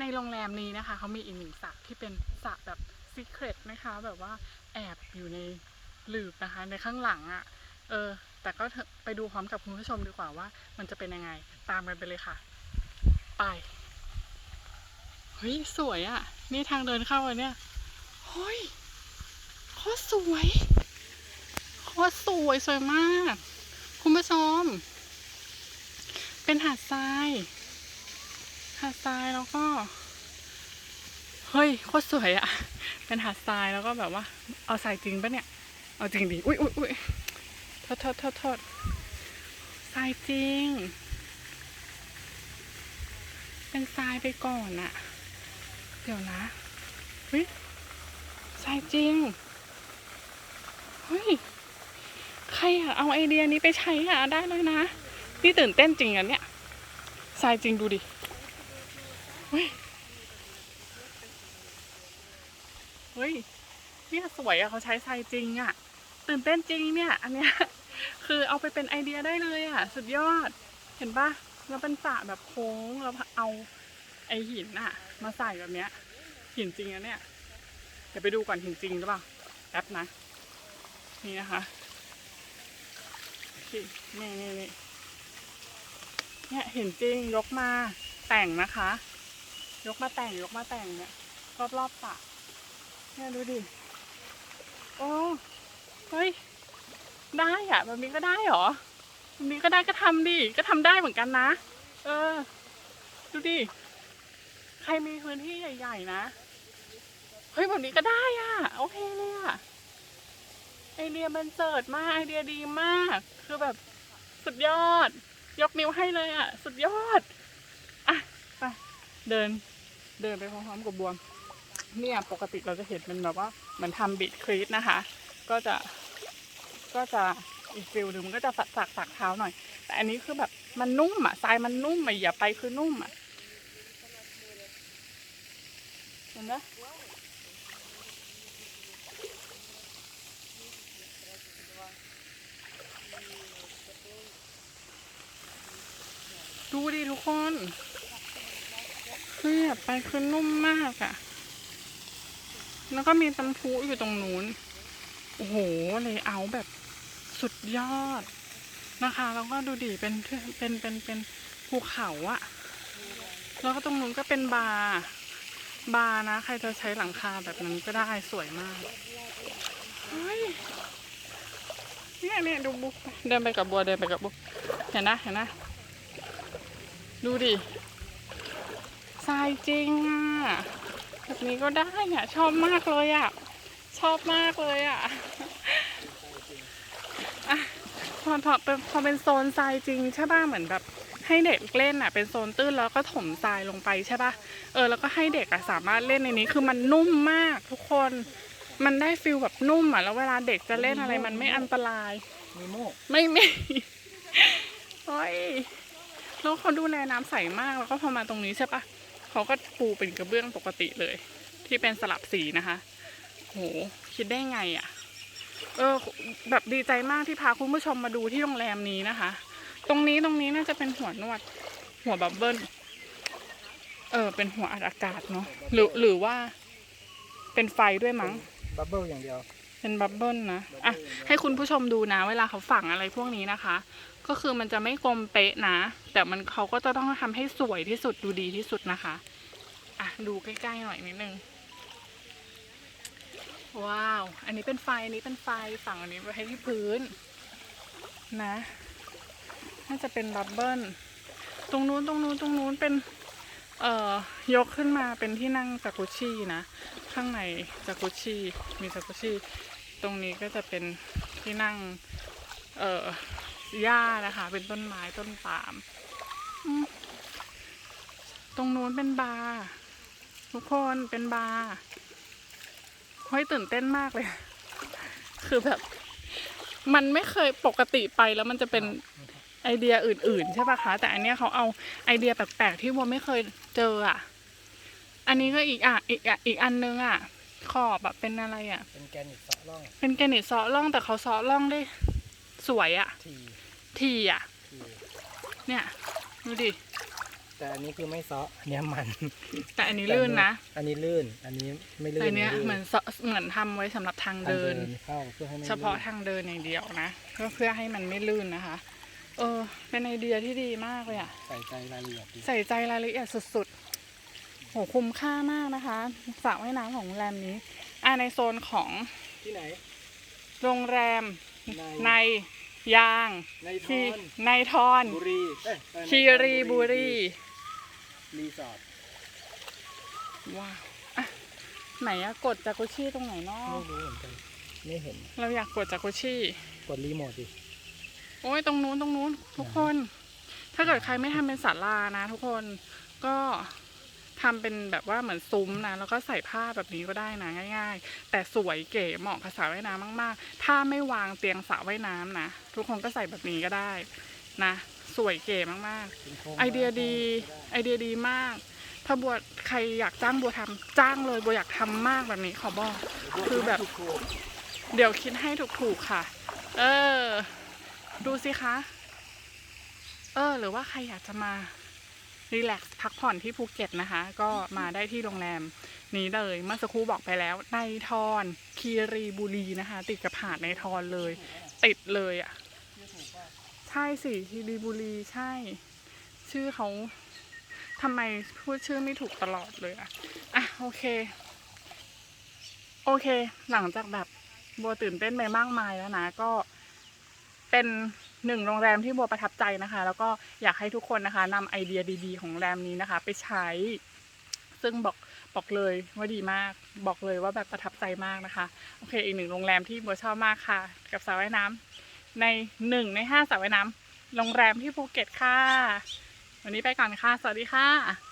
ในโรงแรมนี้นะคะเขามีอีกหนึ่งสระที่เป็นสระแบบซีเครตนะคะ แบบว่าแอบอยู่ในหลืบนะคะในข้างหลังอะ่ะ เออ แต่ก็ไปดูพร้อมกับคุณผู้ชมดีกว่าว่า มันจะเป็นยังไง ตามกันไปเลยค่ะ ไป เฮ้ย สวยอะ่ะ นี่ทางเดินเข้าอะเนี่ยเฮ้ยโคตรสวยโคตรสวยสวยมาก คุณผู้ชม เป็นหาดทราย หาดทรายแล้วก็ เฮ้ยโคตรสวยอะเป็นหาดทรายแล้วก็แบบว่า เอาทรายจริงปะเนี่ย เอาจริงดิอุ้ยอุ้ยอุ้ยโทษโทษโทษโทษทรายจริง เป็นทรายไปก่อนอะเดี๋ยวนะเฮ้ยทรายจริงเฮ้ยใครอะเอาไอเดียนี้ไปใช้อะได้เลยนะ นี่ตื่นเต้นจริงอะเนี่ยทรายจริงดูดิ เฮ้ย เฮ้ย เนี่ยสวยอะเขาใช้ทรายจริงอะตื่นเต้นจริงเนี่ย อันเนี้ย คือเอาไปเป็นไอเดียได้เลยอะสุดยอด เห็นปะแล้วเป็นสระแบบโค้งแล้วเอาไอหินอะมาใส่แบบเนี้ย หินจริงอะเนี่ย เดี๋ยวไปดูก่อนหินจริงหรือเปล่าแป๊บนะ นี่นะคะนี่นี่นี่เนี่ยเห็นจริงยกมาแต่งนะคะ ยกมาแต่งยกมาแต่งเนี่ยรอบรอบๆสระเนี่ยดูดิโอ้เฮ้ยได้อะแบบนี้ก็ได้เหรอแบบนี้ก็ได้ก็ทำดิก็ทำได้เหมือนกันนะ เออ ดูดิใครมีพื้นที่ใหญ่ ๆ นะเฮ้ยแบบนี้ก็ได้อะโอเคเลยอะไอเดียมันเจิดมากไอเดียดีมาก คือแบบสุดยอด ยกนิ้วให้เลยอะ สุดยอดอะไปเดิน เดินไปพร้อมๆกับบวมเนี่ยปกติเราจะเห็นมันแบบว่าเหมือนทำบิดครีสนะคะ ก็จะก็จะอีกฟิลหนึ่งมันก็จะสักสักสักเท้าหน่อย แต่อันนี้คือแบบมันนุ่มอะทรายมันนุ่มอะอย่าไปคือนุ่มอะเห็นไหมดูดิทุกคน คือแบบไปคือนุ่มมากอะ่ะ แล้วก็มีตำพุอยู่ตรงนู้น โอ้โห เลยเอาแบบสุดยอดนะคะ แล้วก็ดูดิเป็นเป็นเป็นเป็นภูเขาอะแล้วก็ตรงนู้นก็เป็นบาร์บาร์นะ ใครจะใช้หลังคาแบบนั้นก็ได้สวยมากเฮ้ยเนี่ยเนี่ยดูบุ๊กเดินไปกับบัวเดินไปกับบุ๊กเห็นนะเห็นนะ ดูดิ ทรายจริงอะแบบนี้ก็ได้อะ ชอบมากเลยอะ ชอบมากเลยอะอะพอพอเป็นพอเป็นโซนทรายจริงใช่ป่ะเหมือนแบบ ให้เด็กเล่นอะ เป็นโซนตื้นแล้วก็ถมทรายลงไปใช่ป่ะเออแล้วก็ให้เด็กอะสามารถเล่นในนี้คือมันนุ่มมากทุกคน มันได้ฟิลแบบนุ่มอะแล้วเวลาเด็กจะเล่นอะไรมันไม่อันตรายมีโมกไม่มีโอ้ยแล้วเขาดูแลน้ำใสมากแล้วก็พอมาตรงนี้ใช่ปะ เขาก็ปูเป็นกระเบื้องปกติเลย ที่เป็นสลับสีนะคะ โห คิดได้ไงอะ่ะ เออ แบบดีใจมากที่พาคุณผู้ชมมาดูที่โรงแรมนี้นะคะ ตรงนี้ตรงนี้น่าจะเป็นหัวนวด หัวบับเบิ้ล เออ เป็นหัวอัดอากาศเนาะ หรือหรือว่า เป็นไฟด้วยมั้ง บับเบิ้ลอย่างเดียว เป็นบับเบิ้ลนะอะให้คุณผู้ชมดูนะ เวลาเขาฝังอะไรพวกนี้นะคะ ก็คือมันจะไม่กลมเป๊ะนะ แต่มันเขาก็จะต้องทำให้สวยที่สุดดูดีที่สุดนะคะอะดูใกล้ๆหน่อยนิดนึงว้าว อันนี้เป็นไฟ อันนี้เป็นไฟ ฝั่งอันนี้ไว้ให้ที่พื้น นะ น่าจะเป็นบับเบิ้ล ตรงนู้น ตรงนู้น ตรงนู้น เป็น เอ่อ ยกขึ้นมาเป็นที่นั่งจากุชี่นะ ข้างในจากุชี่ มีจากุชี่ รงนี้ก็จะเป็นที่นั่ง เอ่อหญ้านะคะ เป็นต้นไม้ต้นปาล์มตรงนู้นเป็นบาร์ทุกคนเป็นบาร์เฮ้ยตื่นเต้นมากเลย คือแบบ มันไม่เคยปกติไปแล้วมันจะเป็นไอเดียอื่น ๆ ใช่ปะคะ แต่อันเนี้ยเขาเอาไอเดียแปลก ๆ ที่วัวไม่เคยเจออะ อันนี้ก็อีกอะอีกอะอีกอันนึงอะ ขอบแบบเป็นอะไรอะเป็นแกนิตเซาะร่องเป็นแกรนิตเซาะร่องแต่เขาเซาะร่องได้สวยอะทีทีอะทีเนี่ยดูดิแต่อันนี้คือไม่เซาะอันเนี้ยมัน แต่อันนี้ลื่นนะ อันนี้ลื่น อันนี้ไม่ลื่นแต่อันเนี้ยลื่เหมือนเสาะเหมือนทำไว้สำหรับทางทางเดินเข้าเพื่อให้ไม่เฉพาะลื่นทางเดินอย่างเดียวนะเพื่อเพื่อให้มันไม่ลื่นนะคะ เออ เป็นไอเดียที่ดีมากเลยอะใส่ใจรายละเอียดดีใส่ใจรายละเอียดสุดๆโหคุ้มค่ามากนะคะสระว่ายน้ำของโรงแรมนี้อ่าในโซนของที่ไหน โรงแรมในในยางในทคีอนในทอนบุรีเอ้ยเออในคีรีบุรีรีสอร์ทว้าวอะไหนอะกดจากุชี่ตรงไหนเนาะไม่รู้เหมือนกันไม่เห็น เราอยากกดจากุชี่กดรีโมทดิโอ้ยตรงนู้นตรงนู้นทุกคน ถ้าเกิดใครไม่ทำเป็นศาลานะทุกคนก็ ทำเป็นแบบว่าเหมือนซุ้มนะแล้วก็ใส่ผ้าแบบนี้ก็ได้นะง่าย ๆ แต่สวยเก๋เหมาะกับสระว่ายน้ำมาก ๆ ถ้าไม่วางเตียงสระว่ายน้ำนะทุกคนก็ใส่แบบนี้ก็ได้นะ สวยเก๋มากๆเป็นโครงไอเดียดีไอเดียดีมาก ถ้าบัวใครอยากจ้างบัวทำจ้างเลยบัวอยากทำมากแบบนี้ขอบอกคือแบบถูกเดี๋ยวคิดให้ถูกๆค่ะ เออ ดูสิคะ เออ หรือว่าใครอยากจะมา รีแลกซ์พักผ่อนที่ภูเก็ตนะคะ ก็มาได้ที่โรงแรมนี้เลย เมื่อสักครู่บอกไปแล้ว ในทอนคีรีบุรีนะคะ ติดกับหาดในทอนเลย ติดเลยอะ ใช่สิคีรีบุรีใช่ ชื่อเขาทำไมพูดชื่อไม่ถูกตลอดเลยอะ อะ โอเค โอเค หลังจากแบบบัวตื่นเต้นไปมากมายแล้วนะ ก็เป็น หนึ่งโรงแรมที่บัวประทับใจนะคะ แล้วก็อยากให้ทุกคนนะคะนำไอเดียดี ๆ ของโรงแรมนี้นะคะ ไปใช้ ซึ่งบอกบอกเลยว่าดีมากบอกเลยว่าแบบประทับใจมากนะคะ โอเค อีกหนึ่งโรงแรมที่บัวชอบมากค่ะ กับสระว่ายน้ำในหนึ่งในห้าสระว่ายน้ำโรงแรมที่ภูเก็ตค่ะ วันนี้ไปก่อนค่ะ สวัสดีค่ะ